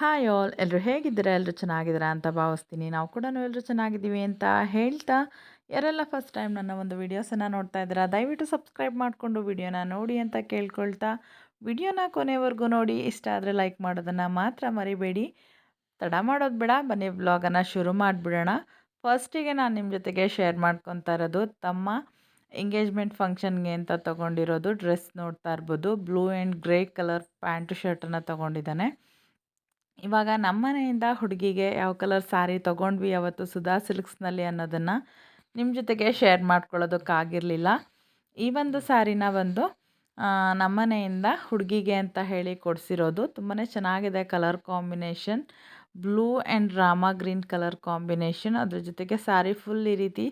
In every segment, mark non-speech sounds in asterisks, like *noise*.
Hi all. ಎಲ್ಲರೂ ಹೇಗಿದ್ದೀರಾ? ಎಲ್ಲರೂ ಚೆನ್ನಾಗಿದ್ದೀರಾ ಅಂತ ಭಾವಿಸ್ತೀನಿ. ನಾವು ಕೂಡ ಎಲ್ಲರೂ ಚೆನ್ನಾಗಿದ್ದೀವಿ ಅಂತ ಹೇಳ್ತಾ, ಯಾರೆಲ್ಲ ಫಸ್ಟ್ ಟೈಮ್ ನನ್ನ ಒಂದು ವೀಡಿಯೋಸನ್ನು ನೋಡ್ತಾ ಇದ್ದೀರಾ, ದಯವಿಟ್ಟು ಸಬ್ಸ್ಕ್ರೈಬ್ ಮಾಡಿಕೊಂಡು ವಿಡಿಯೋನ ನೋಡಿ ಅಂತ ಕೇಳ್ಕೊಳ್ತಾ ವಿಡಿಯೋನ ಕೊನೆವರೆಗೂ ನೋಡಿ, ಇಷ್ಟ ಆದರೆ ಲೈಕ್ ಮಾಡೋದನ್ನು ಮಾತ್ರ ಮರಿಬೇಡಿ. ತಡ ಮಾಡೋದು ಬೇಡ, ಬನ್ನಿ ವ್ಲಾಗನ್ನು ಶುರು ಮಾಡಿಬಿಡೋಣ. ಫಸ್ಟಿಗೆ ನಾನು ನಿಮ್ಮ ಜೊತೆಗೆ ಶೇರ್ ಮಾಡ್ಕೊತಾ ಇರೋದು ತಮ್ಮ ಎಂಗೇಜ್ಮೆಂಟ್ ಫಂಕ್ಷನ್ಗೆ ಅಂತ ತೊಗೊಂಡಿರೋದು ಡ್ರೆಸ್ ನೋಡ್ತಾ ಇರ್ಬೋದು. Blue and grey colour pant ಶರ್ಟನ್ನು ತೊಗೊಂಡಿದ್ದಾನೆ. ಇವಾಗ ನಮ್ಮನೆಯಿಂದ ಹುಡುಗಿಗೆ ಯಾವ ಕಲರ್ ಸ್ಯಾರಿ ತೊಗೊಂಡ್ವಿ ಅವತ್ತು ಸುಧಾ ಸಿಲ್ಕ್ಸ್ನಲ್ಲಿ ಅನ್ನೋದನ್ನು ನಿಮ್ಮ ಜೊತೆಗೆ ಶೇರ್ ಮಾಡ್ಕೊಳ್ಳೋದಕ್ಕಾಗಿರಲಿಲ್ಲ. ಈ ಒಂದು ಸ್ಯಾರಿನ ಒಂದು ನಮ್ಮನೆಯಿಂದ ಹುಡುಗಿಗೆ ಅಂತ ಹೇಳಿ ಕೊಡಿಸಿರೋದು. ತುಂಬಾ ಚೆನ್ನಾಗಿದೆ colour combination. Blue and Rama green colour combination. ಅದ್ರ ಜೊತೆಗೆ ಸ್ಯಾರಿ ಫುಲ್ ಈ ರೀತಿ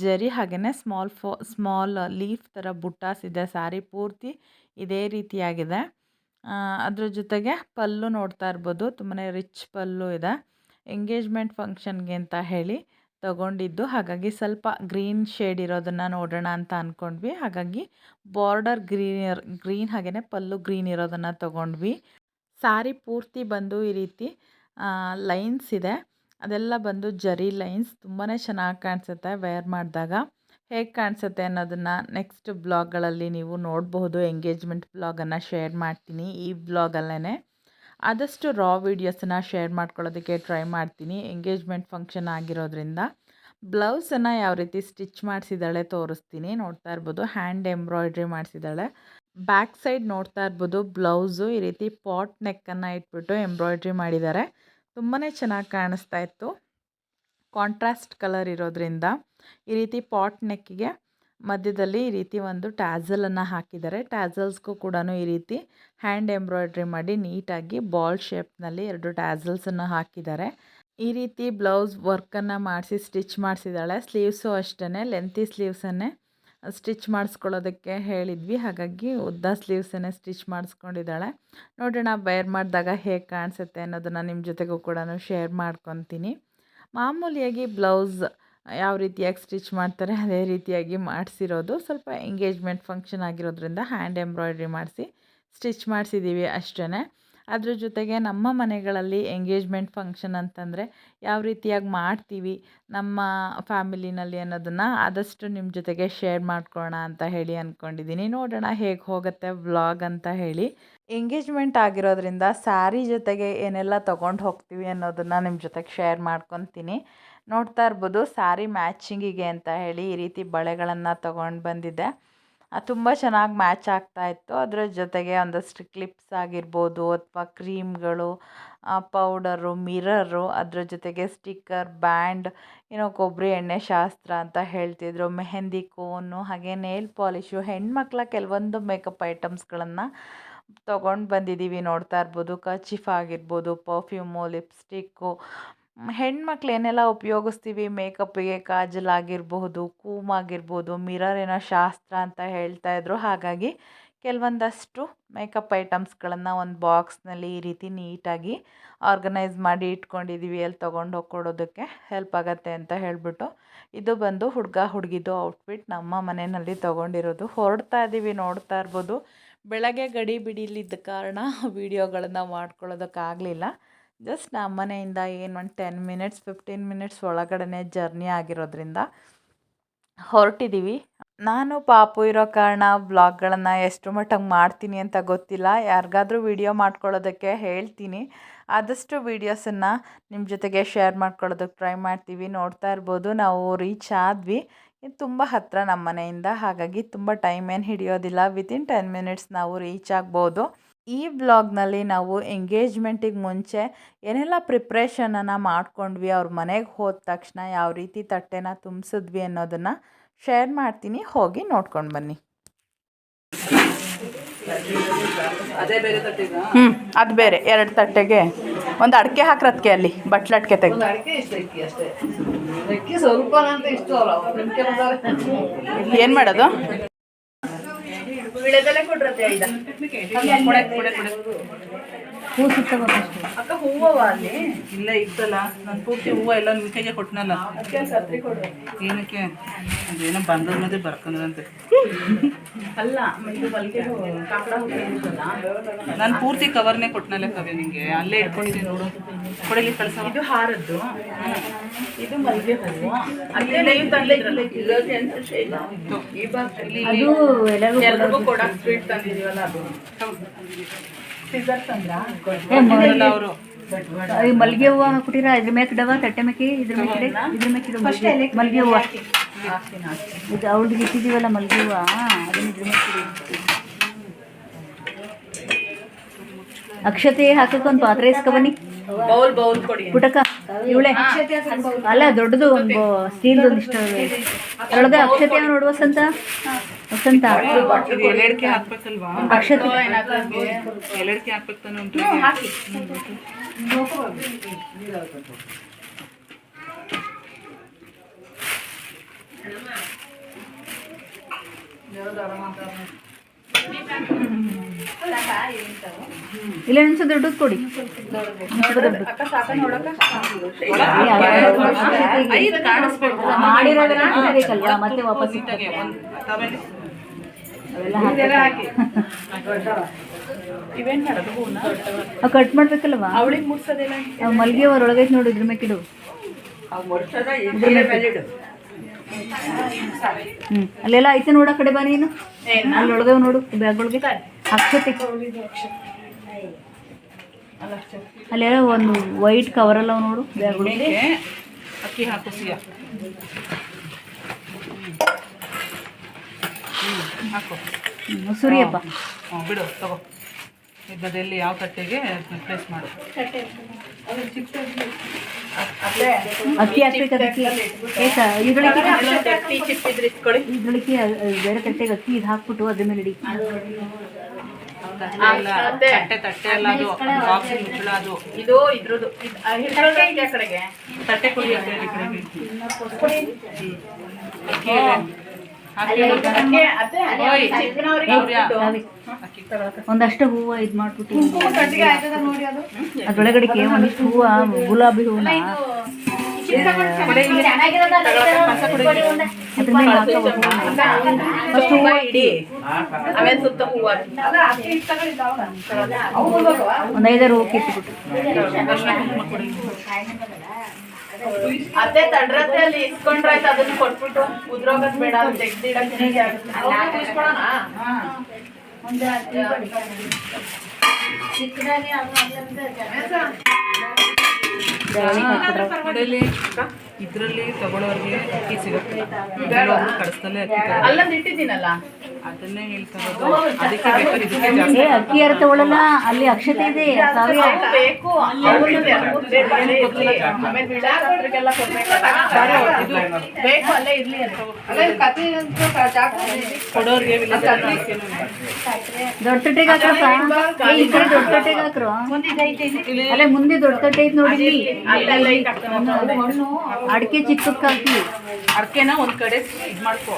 ಜರಿ ಹಾಗೆಯೇ ಸ್ಮಾಲ್ ಫೋ, ಸ್ಮಾಲ್ ಲೀಫ್ ಥರ ಬುಟ್ಟಾಸ್ ಇದೆ. ಸ್ಯಾರಿ ಪೂರ್ತಿ ಇದೇ ರೀತಿಯಾಗಿದೆ. ಅದ್ರ ಜೊತೆಗೆ ಪಲ್ಲು ನೋಡ್ತಾ ಇರ್ಬೋದು. ತುಂಬಾ ರಿಚ್ ಪಲ್ಲು ಇದೆ. ಎಂಗೇಜ್ಮೆಂಟ್ ಫಂಕ್ಷನ್ಗೆ ಅಂತ ಹೇಳಿ ತಗೊಂಡಿದ್ದು. ಹಾಗಾಗಿ ಸ್ವಲ್ಪ ಗ್ರೀನ್ ಶೇಡ್ ಇರೋದನ್ನು ನೋಡೋಣ ಅಂತ ಅಂದ್ಕೊಂಡ್ವಿ ಹಾಗಾಗಿ ಬಾರ್ಡರ್ ಗ್ರೀನ್ ಗ್ರೀನ್ ಹಾಗೆಯೇ ಪಲ್ಲು ಗ್ರೀನ್ ಇರೋದನ್ನು ತಗೊಂಡ್ವಿ. ಸಾರಿ ಪೂರ್ತಿ ಬಂದು ಈ ರೀತಿ ಲೈನ್ಸ್ ಇದೆ. ಅದೆಲ್ಲ ಬಂದು ಜರಿ ಲೈನ್ಸ್. ತುಂಬಾ ಚೆನ್ನಾಗಿ ಕಾಣಿಸುತ್ತೆ ವೇರ್ ಮಾಡಿದಾಗ. ಹೇಗೆ ಕಾಣಿಸುತ್ತೆ ಅನ್ನೋದನ್ನು ನೆಕ್ಸ್ಟ್ ಬ್ಲಾಗ್ಗಳಲ್ಲಿ ನೀವು ನೋಡಬಹುದು. ಎಂಗೇಜ್ಮೆಂಟ್ ಬ್ಲಾಗನ್ನು ಶೇರ್ ಮಾಡ್ತೀನಿ ಈ ಬ್ಲಾಗಲ್ಲೇ ಆದಷ್ಟು ರಾ ವೀಡಿಯೋಸನ್ನು ಶೇರ್ ಮಾಡ್ಕೊಳ್ಳೋದಕ್ಕೆ ಟ್ರೈ ಮಾಡ್ತೀನಿ. ಎಂಗೇಜ್ಮೆಂಟ್ ಫಂಕ್ಷನ್ ಆಗಿರೋದ್ರಿಂದ. ಬ್ಲೌಸನ್ನು ಯಾವ ರೀತಿ ಸ್ಟಿಚ್ ಮಾಡಿಸಿದ್ದಾಳೆ ತೋರಿಸ್ತೀನಿ. ನೋಡ್ತಾ ಇರ್ಬೋದು. ಹ್ಯಾಂಡ್ ಎಂಬ್ರಾಯ್ಡ್ರಿ ಮಾಡಿಸಿದ್ದಾಳೆ. ಬ್ಯಾಕ್ ಸೈಡ್ ನೋಡ್ತಾ ಇರ್ಬೋದು. ಬ್ಲೌಸು ಈ ರೀತಿ ಪಾಟ್ ನೆಕ್ಕನ್ನು ಇಟ್ಬಿಟ್ಟು ಎಂಬ್ರಾಯ್ಡ್ರಿ ಮಾಡಿದ್ದಾರೆ. ತುಂಬಾ ಚೆನ್ನಾಗಿ ಕಾಣಿಸ್ತಾ ಇತ್ತು. ಕಾಂಟ್ರಾಸ್ಟ್ ಕಲರ್ ಇರೋದ್ರಿಂದ. ಈ ರೀತಿ ಪಾಟ್ ನೆಕ್ಕಿಗೆ ಮಧ್ಯದಲ್ಲಿ ಈ ರೀತಿ ಒಂದು ಟ್ಯಾಸಲನ್ನು ಹಾಕಿದ್ದಾರೆ. ಟ್ಯಾಸಲ್ಸ್ಗೂ ಕೂಡ ಈ ರೀತಿ ಹ್ಯಾಂಡ್ ಎಂಬ್ರಾಯ್ಡ್ರಿ ಮಾಡಿ ನೀಟಾಗಿ ಬಾಲ್ ಶೇಪ್ನಲ್ಲಿ ಎರಡು ಟ್ಯಾಸಲ್ಸನ್ನು ಹಾಕಿದ್ದಾರೆ. ಈ ರೀತಿ ಬ್ಲೌಸ್ ವರ್ಕನ್ನು ಮಾಡಿಸಿ ಸ್ಟಿಚ್ ಮಾಡಿಸಿದ್ದಾಳೆ. ಸ್ಲೀವ್ಸು ಅಷ್ಟೇ ಲೆಂತಿ ಸ್ಲೀವ್ಸನ್ನೇ ಸ್ಟಿಚ್ ಮಾಡಿಸ್ಕೊಳ್ಳೋದಕ್ಕೆ ಹೇಳಿದ್ವಿ. ಹಾಗಾಗಿ ಉದ್ದ ಸ್ಲೀವ್ಸನ್ನೇ ಸ್ಟಿಚ್ ಮಾಡಿಸ್ಕೊಂಡಿದ್ದಾಳೆ. ನೋಡೋಣ ಬೇರ್ ಮಾಡಿದಾಗ ಹೇಗೆ ಕಾಣಿಸುತ್ತೆ ಅನ್ನೋದನ್ನು ನಿಮ್ಮ ಜೊತೆಗೂ ಕೂಡ ಶೇರ್ ಮಾಡ್ಕೊತೀನಿ. ಮಾಮೂಲಿಯಾಗಿ ಬ್ಲೌಸ್ ಯಾವ ರೀತಿಯಾಗಿ ಸ್ಟಿಚ್ ಮಾಡ್ತಾರೆ ಅದೇ ರೀತಿಯಾಗಿ ಮಾಡಿಸಿರೋದು. ಸ್ವಲ್ಪ ಎಂಗೇಜ್ಮೆಂಟ್ ಫಂಕ್ಷನ್ ಆಗಿರೋದ್ರಿಂದ ಹ್ಯಾಂಡ್ ಎಂಬ್ರಾಯ್ಡ್ರಿ ಮಾಡಿಸಿ ಸ್ಟಿಚ್ ಮಾಡಿಸಿದ್ದೀವಿ ಅಷ್ಟೇ ಅದ್ರ ಜೊತೆಗೆ ನಮ್ಮ ಮನೆಗಳಲ್ಲಿ ಎಂಗೇಜ್ಮೆಂಟ್ ಫಂಕ್ಷನ್ ಅಂತಂದರೆ ಯಾವ ರೀತಿಯಾಗಿ ಮಾಡ್ತೀವಿ, ನಮ್ಮ ಫ್ಯಾಮಿಲಿನಲ್ಲಿ ಅನ್ನೋದನ್ನು ಆದಷ್ಟು ನಿಮ್ಮ ಜೊತೆಗೆ ಶೇರ್ ಮಾಡ್ಕೊಳ್ಳೋಣ ಅಂತ ಹೇಳಿ ಅಂದ್ಕೊಂಡಿದ್ದೀನಿ ನೋಡೋಣ ಹೇಗೆ ಹೋಗುತ್ತೆ ವ್ಲಾಗ್ ಅಂತ ಹೇಳಿ. ಎಂಗೇಜ್ಮೆಂಟ್ ಆಗಿರೋದ್ರಿಂದ ಸ್ಯಾರಿ ಜೊತೆಗೆ ಏನೆಲ್ಲ ತೊಗೊಂಡು ಹೋಗ್ತೀವಿ ಅನ್ನೋದನ್ನು ನಿಮ್ಮ ಜೊತೆಗೆ ಶೇರ್ ಮಾಡ್ಕೊತೀನಿ. ನೋಡ್ತಾ ಇರ್ಬೋದು ಸ್ಯಾರಿ ಮ್ಯಾಚಿಂಗಿಗೆ ಅಂತ ಹೇಳಿ ಈ ರೀತಿ ಬಳೆಗಳನ್ನು ತೊಗೊಂಡು ಬಂದಿದ್ದೆ ತುಂಬ ಚೆನ್ನಾಗಿ ಮ್ಯಾಚ್ ಆಗ್ತಾ ಇತ್ತು. ಅದರ ಜೊತೆಗೆ ಒಂದಷ್ಟು ಕ್ಲಿಪ್ಸ್ ಆಗಿರ್ಬೋದು, ಅಥವಾ ಕ್ರೀಮ್ಗಳು ಪೌಡರು, ಮಿರರು, ಅದರ ಜೊತೆಗೆ ಸ್ಟಿಕ್ಕರ್, ಬ್ಯಾಂಡ್, ಏನೋ ಕೊಬ್ಬರಿ ಎಣ್ಣೆ ಶಾಸ್ತ್ರ ಅಂತ ಹೇಳ್ತಿದ್ರು. ಮೆಹಂದಿ ಕೋನು, ಹಾಗೆ ನೇಲ್ ಪಾಲಿಶು, ಹೆಣ್ಮಕ್ಳ ಕೆಲವೊಂದು ಮೇಕಪ್ ಐಟಮ್ಸ್ಗಳನ್ನು ತೊಗೊಂಡು ಬಂದಿದ್ದೀವಿ ನೋಡ್ತಾ ಇರ್ಬೋದು. ಕಚಿಫ್ ಆಗಿರ್ಬೋದು, ಪರ್ಫ್ಯೂಮು, ಲಿಪ್ಸ್ಟಿಕ್ಕು ಹೆಣ್ಮಕ್ಳು ಏನೆಲ್ಲ ಉಪಯೋಗಿಸ್ತೀವಿ? ಮೇಕಪ್ಪಿಗೆ ಕಾಜಲ್ ಆಗಿರಬಹುದು ಕೂಮ್ ಆಗಿರ್ಬೋದು ಮಿರರ್ ಏನೋ ಶಾಸ್ತ್ರ ಅಂತ ಹೇಳ್ತಾ ಇದ್ರು. ಹಾಗಾಗಿ ಕೆಲವೊಂದಷ್ಟು ಮೇಕಪ್ ಐಟಮ್ಸ್ಗಳನ್ನು ಒಂದು ಬಾಕ್ಸ್ನಲ್ಲಿ ಈ ರೀತಿ ನೀಟಾಗಿ ಆರ್ಗನೈಸ್ ಮಾಡಿ ಇಟ್ಕೊಂಡಿದ್ದೀವಿ ಅಲ್ಲಿ ತೊಗೊಂಡು ಹೋಗಿ ಕೊಡೋದಕ್ಕೆ ಹೆಲ್ಪ್ ಆಗುತ್ತೆ ಅಂತ ಹೇಳಿಬಿಟ್ಟು ಇದು ಬಂದು ಹುಡುಗ ಹುಡುಗಿದು ಔಟ್ಫಿಟ್ ನಮ್ಮ ಮನೆಯಲ್ಲಿ ತೊಗೊಂಡಿರೋದು. ಹೊರಡ್ತಾ ಇದ್ದೀವಿ ನೋಡ್ತಾ ಇರ್ಬೋದು. ಬೆಳಗ್ಗೆ ಗಡಿ ಬಿಡಿಲಿದ್ದ ಕಾರಣ *laughs* ವೀಡಿಯೋಗಳನ್ನು ಮಾಡ್ಕೊಳ್ಳೋದಕ್ಕಾಗಲಿಲ್ಲ. ಜಸ್ಟ್ ನಮ್ಮ ಮನೆಯಿಂದ ಏನು ಒಂದು ಟೆನ್ ಮಿನಿಟ್ಸ್, ಫಿಫ್ಟೀನ್ ಮಿನಿಟ್ಸ್ ಒಳಗಡೆ ಜರ್ನಿ ಆಗಿರೋದ್ರಿಂದ ಹೊರಟಿದ್ದೀವಿ ನಾನು ಪಾಪು ಇರೋ ಕಾರಣ ವ್ಲಾಗ್ಗಳನ್ನು ಎಷ್ಟು ಮಟ್ಟಂಗೆ ಮಾಡ್ತೀನಿ ಅಂತ ಗೊತ್ತಿಲ್ಲ. ಯಾರಿಗಾದರೂ ವಿಡಿಯೋ ಮಾಡ್ಕೊಳ್ಳೋದಕ್ಕೆ ಹೇಳ್ತೀನಿ. ಆದಷ್ಟು ವೀಡಿಯೋಸನ್ನು ನಿಮ್ಮ ಜೊತೆಗೆ ಶೇರ್ ಮಾಡ್ಕೊಳ್ಳೋದಕ್ಕೆ ಟ್ರೈ ಮಾಡ್ತೀವಿ. ನೋಡ್ತಾ ಇರ್ಬೋದು. ನಾವು ರೀಚ್ ಆದ್ವಿ. ತುಂಬ ಹತ್ತಿರ ನಮ್ಮ ಮನೆಯಿಂದ. ಹಾಗಾಗಿ ತುಂಬ ಟೈಮ್ ಏನು ಹಿಡಿಯೋದಿಲ್ಲ. ವಿತಿನ್ ಟೆನ್ ಮಿನಿಟ್ಸ್ ನಾವು ರೀಚ್ ಆಗ್ಬೋದು. ಈ ಬ್ಲಾಗ್ನಲ್ಲಿ ನಾವು ಎಂಗೇಜ್ಮೆಂಟಿಗೆ ಮುಂಚೆ ಏನೆಲ್ಲ ಪ್ರಿಪ್ರೇಷನನ್ನು ಮಾಡ್ಕೊಂಡ್ವಿ ಅವ್ರ ಮನೆಗೆ ಹೋದ ತಕ್ಷಣ ಯಾವ ರೀತಿ ತಟ್ಟೆನ ತುಂಬಿಸಿದ್ವಿ ಅನ್ನೋದನ್ನು ಶೇರ್ ಮಾಡ್ತೀನಿ. ಹೋಗಿ ನೋಡ್ಕೊಂಡು ಬನ್ನಿ. ಹ್ಞೂ ಅದು ಬೇರೆ. ಎರಡು ತಟ್ಟೆಗೆ. ಒಂದು ಅಡಿಕೆ ಹಾಕ್ರದಕ್ಕೆ ಅಲ್ಲಿ ಬಟ್ಲಟ್ಕೆ ತೆಗೆದು. ಏನು ಮಾಡೋದು? ಹೂ ಸುತ್ತವ ಫಸ್ಟ್ ಅಕ್ಕ ಹೂವವ ಅಲ್ಲಿ? ಇಲ್ಲ ಇತ್ತಲ್ಲ. ನಾನು ಪೂರ್ತಿ ಹೂವು ಎಲ್ಲ ನಿಮ್ಮ ಕೈಗೆ ಕೊಟ್ಟನಲ್ಲ ಅದಕ್ಕೆ ಸತ್ರಿ ಕೊಡು ಏನಕ್ಕೆ? ಅದೇನೋ ಬಂದವ್ರನ್ನದೇ ಬರ್ಕೊಂಡ್ರಂತೆ ಅಲ್ಲ ಇದು ಹೂ ಕಾಕಡ ಹೂ ನಾನು ಪೂರ್ತಿ ಕವರ್ನೇ ಕೊಟ್ಟನಲ್ಲ ಕವೆ ನಿಂಗೆ. ಅಲ್ಲೇ ಇಟ್ಕೊಂಡಿದ್ದೀನಿ ನೋಡು. ಕೊಡಲಿ ಕಳ್ಸ. ಇದು ಹಾರದ್ದು. ಇದು ಮಲ್ಲಿಗೆ ಹೂವು. ಅಲ್ಲೇ ನೀವು ಎಲ್ಲರಿಗೂ ಎಲ್ರಿಗೂ ಕೊಡಕ್ ಸ್ವೀಟ್ ತಂದಿದೀವಲ್ಲ ಅದು. ಸಿಸರ್ಸ್ ಅಂದ್ರ? ಅವರು. ಈ ಮಲ್ಗೆ ಹೂವು ಹಾಕ್ಬಿಟ್ಟಿರ? ಇದ್ರ ಮೇಕ್ ಡವ ತಟ್ಟೆ ಮೇಕಿ? ಇದ್ರ ಮ್ಯಾಕ್ ಇಡೆ. ಇದ್ರ ಮ್ಯಾಕ್ ಇಡು ಮಲ್ಗೆ ಹೂವು. ಇದು ಅವ್ಳಿಗೆ ಇಟ್ಟಿದೀವಲ್ಲ ಮಲ್ಗೆ ಹೂವ? ಅದನ್ನ ಇದ್ರ ಮ್ಯಾಕ್ ಅಕ್ಷತೆ ಹಾಕಕ್ಕೆ ಒಂದು ಪಾತ್ರೆ ಇಸ್ಕೊ ಬನ್ನಿ. ಬೌಲ್ ಬೌಲ್ ಕೊಡಿ ಪುಟಕ ಇವಳೆ. ಅಲ್ಲ ದೊಡ್ಡದು ಒಂದು ಸ್ಟೀಲ್ ಒಂದು ಇಷ್ಟ ಒಳಗೆ ಅಕ್ಷತೆ ನೋಡುವ ವಸಂತ. ವಸಂತ ಇದು ಎಲೆಡ್ಕೆ ಹಾಕ್ಬೇಕಲ್ವಾ? ಅಕ್ಷತೆ. ಎಲೆಡ್ಕೆ ಹಾಕ್ಬೇಕು ತಾನೆ ಉಂಟು. ಹಾಕಿ ಇಲ್ಲ ನಿಮ್ಸ ದೊಡ್ಡದು ಕೊಡಿ. ಮತ್ತೆ ವಾಪಸ್ ಕಟ್ ಮಾಡ್ಬೇಕಲ್ವಾ? ಅವಳಿಗೆ ಮುಟ್ಸೋದಿಲ್ಲ ಮಲ್ಗೆ ಹೂವು ಒಳಗೈತೆ ನೋಡಿ ಇದ್ರ ಮ್ಯಾಕಿಡು ಹ್ಞೂ ಅಲ್ಲೆಲ್ಲ ಐತೆ ನೋಡ ಕಡೆ ಬಾ ನೀನು. ಅಲ್ಲಿ ಒಳಗೆ ನೋಡು ಬ್ಯಾಗ್ ಒಳಗೆ ಅಕ್ಷತೆ ಅಲ್ಲೆಲ್ಲ ಒಂದು ವೈಟ್ ಕವರ್ ಅಲ್ಲ ನೋಡು ಬ್ಯಾಗ್ ಒಳಗೆ ಇದಕ್ಕೆ ಅಕ್ಕಿ ಹಾಕು ಸಿಯ ಹಾಕು. ಸುರಿಯಪ್ಪ. ಬಿಡು ತಗೋ. ಇದ್ದದಲ್ಲಿ ಯಾವ ತಟ್ಟೆಗೆ ಪ್ಲೇಸ್ ಮಾಡು. ಅಕ್ಕಿ ಬೇರೆ ತಟ್ಟೆಗೆ ಅಕ್ಕಿ ಇದು ಹಾಕ್ಬಿಟ್ಟು ಅದ್ರ ಮೇಲೆ ಇಡಿ. ತಟ್ಟೆ ಅಲ್ಲ, ತಟ್ಟೆ ತಟ್ಟೆ ಅಲ್ಲ ಅದು. ಬಾಕ್ಸ್ ಮುಚ್ಚಳ ಅದು. ಇದು ಇದ್ರದ್ದು. ಕಡೆಗೆ? ತಟ್ಟೆ ಕೊಡಿ ಒಂದಷ್ಟು ಹೂವ ಇದು ಮಾಡ್ಬಿಟ್ಟು ಅದ್ರೊಳಗಡೆಗೆ ಒಂದಿಷ್ಟು ಹೂವ ಗುಲಾಬಿ ಹೂವನ್ನ ಒಂದೈದಾರು ಫಸ್ಟ್ ಹೂವ ಇಡಿ. ಆಮೇಲೆ ಸುತ್ತ ಹೂವ ಒಂದು ಐದಾರು ಹೂವು ಕಿತ್ಬಿಟ್ಟು ಅದೇ ತಡ್ರತೆ ಅಲ್ಲಿ ಇಸ್ಕೊಂಡ್ರೆ ಆಯ್ತು ಅದನ್ನ ಕೊಟ್ಬಿಟ್ಟು ಉದ್ರೋಗದ್ ಬೇಡ ಅದು ತೆಗ್ದಿಡಕ್ಕೆ ಕಡೆಯಲ್ಲಿ ಇದ್ರಲ್ಲಿ ತಗೊಳ್ಳೋರಿಗೆ ಅಕ್ಕಿ ಸಿಗುತ್ತೆ. ತಗೊಳ್ತಾರೆ. ಅಲ್ಲೊಂದು ಇಟ್ಟಿದ್ದೀನಲ್ಲ? ಅದನ್ನೇ ಹೇಳ್ತಾ ಇರೋದು. ಅದಕ್ಕೆ ಬೇಕಾದ್ರೆ ಇದಕ್ಕೆ ಜಾಸ್ತಿ. ಏ ಅಕ್ಕಿ ಯಾರು ತಗೊಳ್ಳಲ್ಲ ಅಲ್ಲಿ ಅಕ್ಷತೆ ಇದೆ ಸಾವಿರ ಬೇಕು ಬೇಕು, ಅಲ್ಲೇ ಇರ್ಲಿ. ಅಂತ. ಕೊಡೋರಿಗೆ ದೊಡ್ಡ ತಟ್ಟೆಗೆ ಹಾಕ್ರಪ್ಪ ಏ, ಈ ಕಡೆ ದೊಡ್ಡ ತಟ್ಟೆಗೆ ಹಾಕ್ರು? ಅಲ್ಲೇ ಮುಂದೆ ದೊಡ್ಡ ತಟ್ಟೆ ಐತೆ ನೋಡಿ ಅಡಿಕೆ ಚಿಕ್ಕಕ್ಕೆ ಹಾಕಿ ಅಡಿಕೆನ ಒಂದ್ ಕಡೆ ಇದ್ ಮಾಡ್ಕೋ.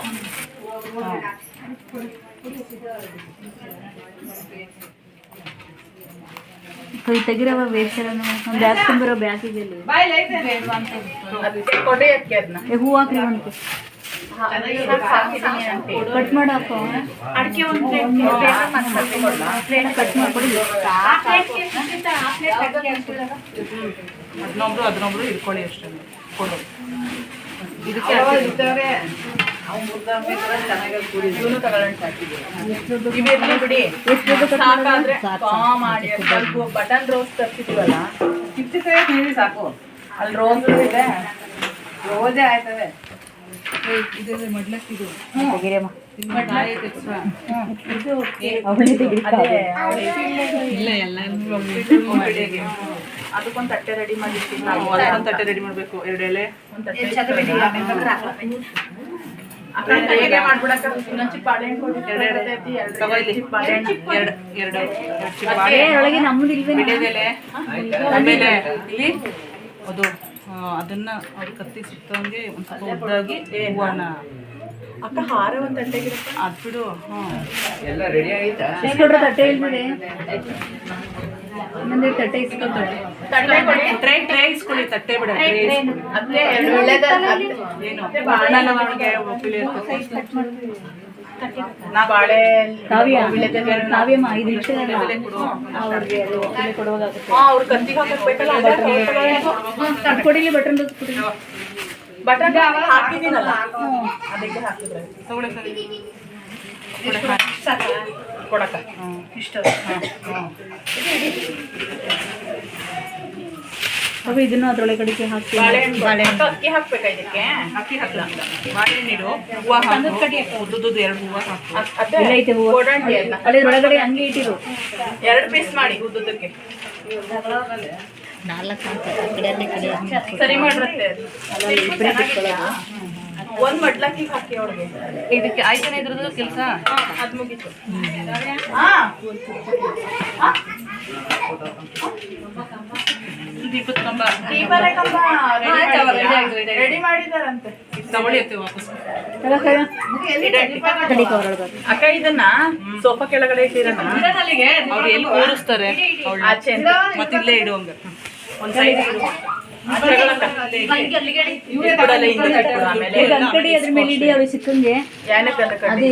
ಕೈ ತೆಗಿರವ ವೇಸ್ಟರನ್ನು ಒಂದು ಬ್ಯಾಗ್ ತುಂಬಿರೋ ಬ್ಯಾಗ್ ಇದೆ ಇಲ್ಲಿ ಅದಕ್ಕೆ ಕೊಡಿ ಅದಕ್ಕೆ ಅದನ್ನ ಏ ಹೂ ಹಾಕ್ರಿ ಒಂದು. ಕಟ್ ಮಾಡಾಕ ಅಡಿಕೆ ಒಂದು ಪ್ಲೇಟ್ ಕಟ್ ಮಾಡ್ಕೊಡಿ. ಅದನ್ನೊಬ್ರು ಹದಿನೊಬ್ರು ಇಟ್ಕೊಳ್ಳಿ ಅಷ್ಟೇ. ಕೊಡು. ಇದಕ್ಕೆ ಬಿಡಿ. ಸಾಕಾದ್ರೆ ಮಾಡಿ ಸ್ವಲ್ಪ ಬಟನ್ ರೋಸ್ ತರ್ಸಿದ್ವಲ್ಲ ಸಾಕು. ಅಲ್ಲಿ ರೋಸ್ ಇದೆ. ರೋಸೇ ಆಯ್ತದೆ. ಇದೆಲ್ಲ ಮಡ್ಲಕ್ಕಿದು ಅದಕ್ಕೊಂದು ತಟ್ಟೆ ರೆಡಿ ಮಾಡಿ ಅದಕ್ಕೊಂದು ತಟ್ಟೆ ರೆಡಿ ಮಾಡ್ಬೇಕು. ಎರಡು ಎಲೆ. ಒಂದು ತಟ್ಟೆ ಒಳಗೆ ಇಲ್ಲಿ ಅದು ಅದನ್ನ ಅವ್ರ ಕತ್ತಿ ಸುತ್ತಂಗೆ ಒಂದು ಸ್ವಲ್ಪ ಉದ್ದಾಗಿ ಹೂವನ್ನ ಅಕ್ಕ ಹಾರ ಒಂದು ತಟ್ಟೆಗಿರುತ್ತೆ ಅದ್ ಬಿಡು ರೆಡಿ ಆಯ್ತಾ ತಟ್ಟೆ ಇಲ್ಬಿಡಿ ಇನ್ನೊಂದು ತಟ್ಟೆ ಇಸ್ಕೊತಾರೆ ತಟ್ಟೆ ಟ್ರೇ ಟ್ರೇ ಇಸ್ಕೊಳ್ಳಿ ತಟ್ಟೆ ಬಿಡ. ಕೊಡಿಲಿ ಬಟನ್ ಬಟನ್ ಹಾಕಿದ್ದೀನಲ್ಲ. ಅದಕ್ಕೆ ಹಾಕಿದ್ರೆ. ಕೊಡಕ ಇಷ್ಟು ಅವು ಇದನ್ನು ಅದ್ರೊಳಗಡೆ ಹಾಕಿ ಬಾಳೆಹಣ್ಣು ಬಾಳೆಹಣ್ಣು ಅಕ್ಕಿ ಹಾಕ್ಬೇಕಾ ಇದಕ್ಕೆ? ಅಕ್ಕಿ ಹೂವು ಉದ್ದುದ್ದು ಎರಡು ಹೂವು ಹಾಕು. ಇಲ್ಲ ಐತೆ ಹೂವು. ಅಲ್ಲ ಅಲ್ಲಿ ಒಳಗಡೆ ಹಂಗೆ ಇಟ್ಟಿರು. ಎರಡು ಪೀಸ್ ಮಾಡಿ ಉದ್ದುದಕ್ಕೆ ಸರಿ ಮಾಡ್ರತ್ತೆ. ಒಂದು ಹಾಕಿ ಅವ್ರಿಗೆ. ಇದಕ್ಕೆ ಆಯ್ತಾನೆ ಇದ್ರದ್ದು ಕೆಲಸ? ಅದ್ ಮುಗೀತು. ಹಾ. ದೀಪದ ಕಂಬ ಕಂಬ ರೆಡಿ ಮಾಡಿದಾರಂತೆ ತಗೊಳ್ಳಿ ವಾಪಸ್. ಅಕ್ಕ ಇದನ್ನ ಸೋಫಾ ಕೆಳಗಡೆ ಇಟ್ಟಿರೋಣ ಅವ್ರು ಎಲ್ಲಿ ಕೂರಿಸ್ತಾರೆ? ಅವ್ಳು ಆಚೆ ಮತ್ತೆ ಇಲ್ಲೇ ಇಡು ಹಂಗ ಒಂದ್ ಸೈಡ್ ಅದ್ರ ಮೇಲೆ ಇಡಿ ಅವ್ರಿಗೆ ಸಿಕ್ಕಂಗೆ. ಅಂತ ಅದು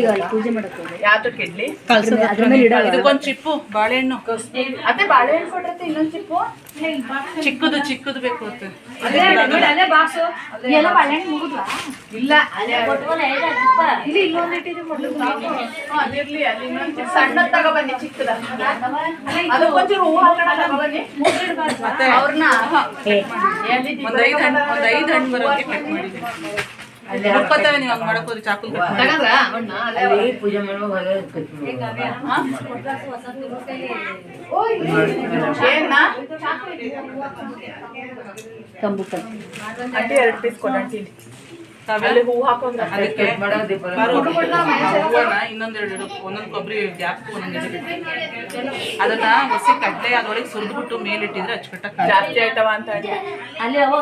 ಯಾವ್ದಕ್ಕೆ ಇಡ್ಲಿ ಇದಕ್ಕೊಂದ್ ಚಿಪ್ಪು. ಬಾಳೆಹಣ್ಣು. ಅದೇ ಬಾಳೆಹಣ್ಣು ಕೊಟ್ಟಿರ್ತೆ ಇನ್ನೊಂದು ಚಿಪ್ಪು. ಚಿಕ್ಕದು ಚಿಕ್ಕದು ಬೇಕು ಅತ್ತೆ ಇಲ್ಲ ಹಾ, ಅದಿರ್ಲಿ ಅಲ್ಲಿ ತಗೊಬನ್ನಿ ಚಿಕ್ಕದ. ಅದಕ್ಕೊಂಚೂರು ಹೂವು ಹಾಕೋಣ ತಗೊಬನ್ನಿ ಅವ್ರನ್ನ ಒಂದ್ ಐದು ಹಣ್ಣು ಒಂದ್ ಐದು ಹಣ್ಣು ಬರೋಕ್ಕೆ ಕಟ್ ಮಾಡಿದ್ದೀನಿ ಹೋದ್ರೆ ಚಾಕು ಏನ್ನ ಕಂಬು ಕಟ್ಟಿ ಎರಡು ಪೀಸ್ ಕೊಡ ಅಂಟಿ ಅಲ್ಲಿ ಹೂವು ಹಾಕೊಂಡ್ರೆ ಅದಕ್ಕೆ ಹೂವನ್ನ ಇನ್ನೊಂದೆರಡು ಇಡು ಒಂದೊಂದು ಕೊಬ್ಬರಿ ಗ್ಯಾಪ್ ಒಂದೊಂದು ಅದನ್ನ ಹಸಿ ಕಡ್ಲೆ ಅದ್ರೊಳಗೆ ಸುರಿದ್ಬಿಟ್ಟು ಮೇಲಿಟ್ಟಿದ್ರೆ ಅಚ್ಚುಕಟ್ಟಾಗಿ ಜಾಸ್ತಿ ಆಯ್ತವ ಅಂತ ಅಲ್ಲಿ ಅವ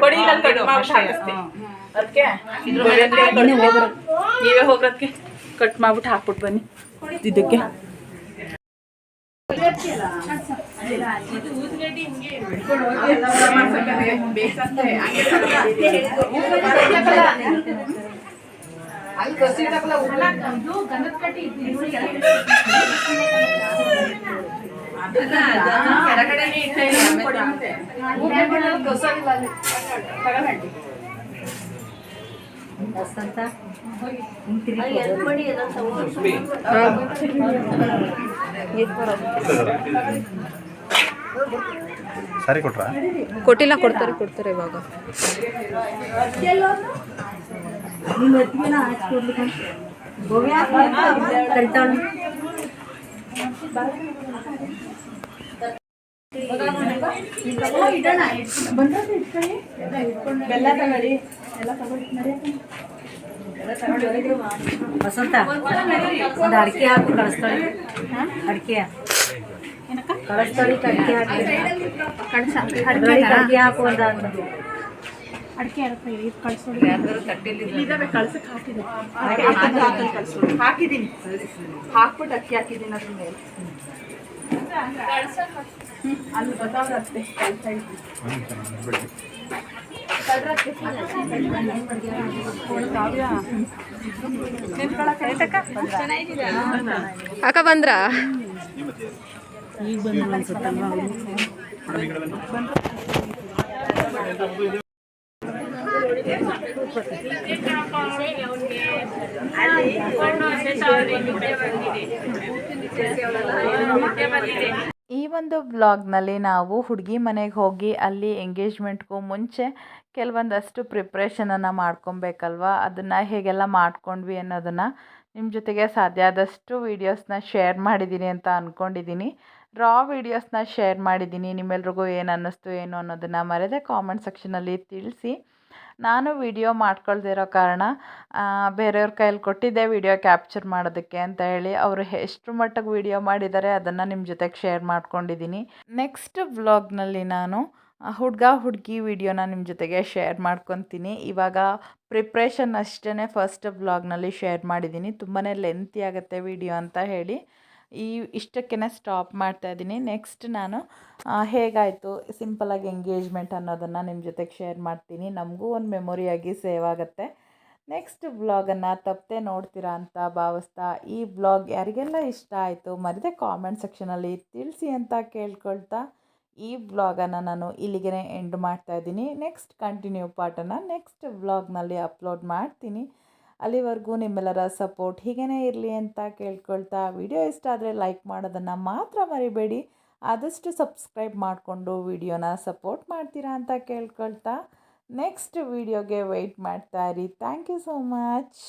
ಕೊಡಿ ಕಟ್ ಅದಕ್ಕೆ ನೀವೇ ಹೋಗೋದಕ್ಕೆ ಕಟ್ ಮಾಡ್ಬಿಟ್ಟು ಹಾಕ್ಬಿಟ್ಟು ಬನ್ನಿ. ಇದಕ್ಕೆ. ಅಲ್ಲಿ ಕಸಿ ತಕಲ ಇದು ಗಂಧದ ಕಟ್ಟಿ ಇತ್ತು ಕೆಳಗಡೆನೆ ಇಟ್ಟ ಇಲ್ಲ ಕಸ ಇಲ್ಲ ಅಲ್ಲಿ ತಗೊಂಡು ವಸಂತ ಸರಿ ಕೊಟ್ರಾ? ಕೊಟ್ಟಿಲ್ಲ ಕೊಡ್ತಾರೆ ಕೊಡ್ತಾರೆ ಇವಾಗ. ನಿಮ್ಮ ಬೆಲ್ಲ ತಗೊಳ್ಳಿ ವಸಂತ ಒಂದು ಅಡಿಕೆ ಹಾಕು ಕಳಿಸ್ತಾಳೆ. ಅಡಿಕೆ. ಕಳಿಸ್ತಾಳೆ ಅಡಿಕೆ ಹಾಕಿ. ಅಡಿಕೆ ಹಾಕು ಒಂದು ಇದಾವೆ ಕಳ್ಸಕ್ಕೆ ಹಾಕಿದೆ. ಹಾಕಿದ್ದೀನಿ. ಹಾಕ್ಬಿಟ್ಟು ಅಕ್ಕಿ ಹಾಕಿದ್ದೀನಿ ಅದ್ರ ಮೇಲೆ. ಅಲ್ಲಿ ಗೊತ್ತಾಗ್ರತ್ತೆ ಕಳ್ಸ ಇದ್ದೀನಿ ಅಕ್ಕ? ಬಂದ್ರ? ಈ ಒಂದು ಬ್ಲಾಗ್ನಲ್ಲಿ ನಾವು ಹುಡುಗಿ ಮನೆಗೆ ಹೋಗಿ ಅಲ್ಲಿ ಎಂಗೇಜ್ಮೆಂಟ್ಗೂ ಮುಂಚೆ ಕೆಲವೊಂದಷ್ಟು ಪ್ರಿಪ್ರೇಷನನ್ನು ಮಾಡ್ಕೊಬೇಕಲ್ವ? ಅದನ್ನು ಹೇಗೆಲ್ಲ ಮಾಡ್ಕೊಂಡ್ವಿ ಅನ್ನೋದನ್ನು ನಿಮ್ಮ ಜೊತೆಗೆ ಸಾಧ್ಯ ಆದಷ್ಟು ವೀಡಿಯೋಸ್ನ ಶೇರ್ ಮಾಡಿದ್ದೀನಿ ಅಂತ ಅಂದ್ಕೊಂಡಿದ್ದೀನಿ ರಾ ವೀಡಿಯೋಸ್ನ ಶೇರ್ ಮಾಡಿದ್ದೀನಿ ನಿಮ್ಮೆಲ್ರಿಗೂ ಏನು ಅನ್ನಿಸ್ತು, ಏನು ಅನ್ನೋದನ್ನು ಮರೆದೇ ಕಾಮೆಂಟ್ ಸೆಕ್ಷನಲ್ಲಿ ತಿಳಿಸಿ. ನಾನು ವಿಡಿಯೋ ಮಾಡ್ಕೊಳ್ದಿರೋ ಕಾರಣ ಬೇರೆಯವ್ರ ಕೈಯಲ್ಲಿ ಕೊಟ್ಟಿದ್ದೆ ವಿಡಿಯೋ ಕ್ಯಾಪ್ಚರ್ ಮಾಡೋದಕ್ಕೆ ಅಂತ ಹೇಳಿ ಅವರು ಎಷ್ಟು ಮಟ್ಟಿಗೆ ವಿಡಿಯೋ ಮಾಡಿದ್ದಾರೆ ಅದನ್ನು ನಿಮ್ಮ ಜೊತೆಗೆ ಶೇರ್ ಮಾಡ್ಕೊಂಡಿದ್ದೀನಿ ನೆಕ್ಸ್ಟ್ ವ್ಲಾಗ್ನಲ್ಲಿ ನಾನು ಹುಡುಗ ಹುಡುಗಿ ವಿಡಿಯೋನ ನಿಮ್ಮ ಜೊತೆಗೆ ಶೇರ್ ಮಾಡ್ಕೊತೀನಿ. ಇವಾಗ ಪ್ರಿಪ್ರೇಷನ್ ಅಷ್ಟೇ ಫಸ್ಟ್ ವ್ಲಾಗ್ನಲ್ಲಿ ಶೇರ್ ಮಾಡಿದ್ದೀನಿ ತುಂಬಾ ಲೆಂತಿ ಆಗುತ್ತೆ ವಿಡಿಯೋ ಅಂತ ಹೇಳಿ. ಈ ಇಷ್ಟಕ್ಕೆ ಸ್ಟಾಪ್ ಮಾಡ್ತಾ ಇದ್ದೀನಿ. ನೆಕ್ಸ್ಟ್ ನಾನು ಹೇಗಾಯಿತು ಸಿಂಪಲಾಗಿ ಎಂಗೇಜ್ಮೆಂಟ್ ಅನ್ನೋದನ್ನು ನಿಮ್ಮ ಜೊತೆಗೆ ಶೇರ್ ಮಾಡ್ತೀನಿ. ನಮಗೂ ಒಂದು ಮೆಮೊರಿಯಾಗಿ ಸೇವ್ ಆಗುತ್ತೆ. ನೆಕ್ಸ್ಟ್ ವ್ಲಾಗನ್ನು ತಪ್ಪದೆ ನೋಡ್ತೀರಾ ಅಂತ ಭಾವಿಸ್ತಾ ಈ ವ್ಲಾಗ್ ಯಾರಿಗೆಲ್ಲ ಇಷ್ಟ ಆಯಿತು ಮರಿದೆ ಕಾಮೆಂಟ್ ಸೆಕ್ಷನಲ್ಲಿ ತಿಳಿಸಿ ಅಂತ ಕೇಳ್ಕೊಳ್ತಾ ಈ ವ್ಲಾಗನ್ನು ನಾನು ಇಲ್ಲಿಗೆ ಎಂಡ್ ಮಾಡ್ತಾ ಇದ್ದೀನಿ. ನೆಕ್ಸ್ಟ್ ಕಂಟಿನ್ಯೂ ಪಾರ್ಟನ್ನು ನೆಕ್ಸ್ಟ್ ವ್ಲಾಗ್ನಲ್ಲಿ ಅಪ್ಲೋಡ್ ಮಾಡ್ತೀನಿ. ಅಲ್ಲಿವರೆಗೂ ನಿಮ್ಮೆಲ್ಲರ ಸಪೋರ್ಟ್ ಹೀಗೇ ಇರಲಿ ಅಂತ ಕೇಳ್ಕೊಳ್ತಾ ವಿಡಿಯೋ ಇಷ್ಟ ಆದರೆ ಲೈಕ್ ಮಾಡೋದನ್ನು ಮಾತ್ರ ಮರಿಬೇಡಿ. ಆದಷ್ಟು ಸಬ್ಸ್ಕ್ರೈಬ್ ಮಾಡಿಕೊಂಡು ವಿಡಿಯೋನ ಸಪೋರ್ಟ್ ಮಾಡ್ತೀರಾ ಅಂತ ಕೇಳ್ಕೊಳ್ತಾ ನೆಕ್ಸ್ಟ್ ವಿಡಿಯೋಗೆ ವೆಯ್ಟ್ ಮಾಡ್ತಾ ಇರಿ. Thank you so much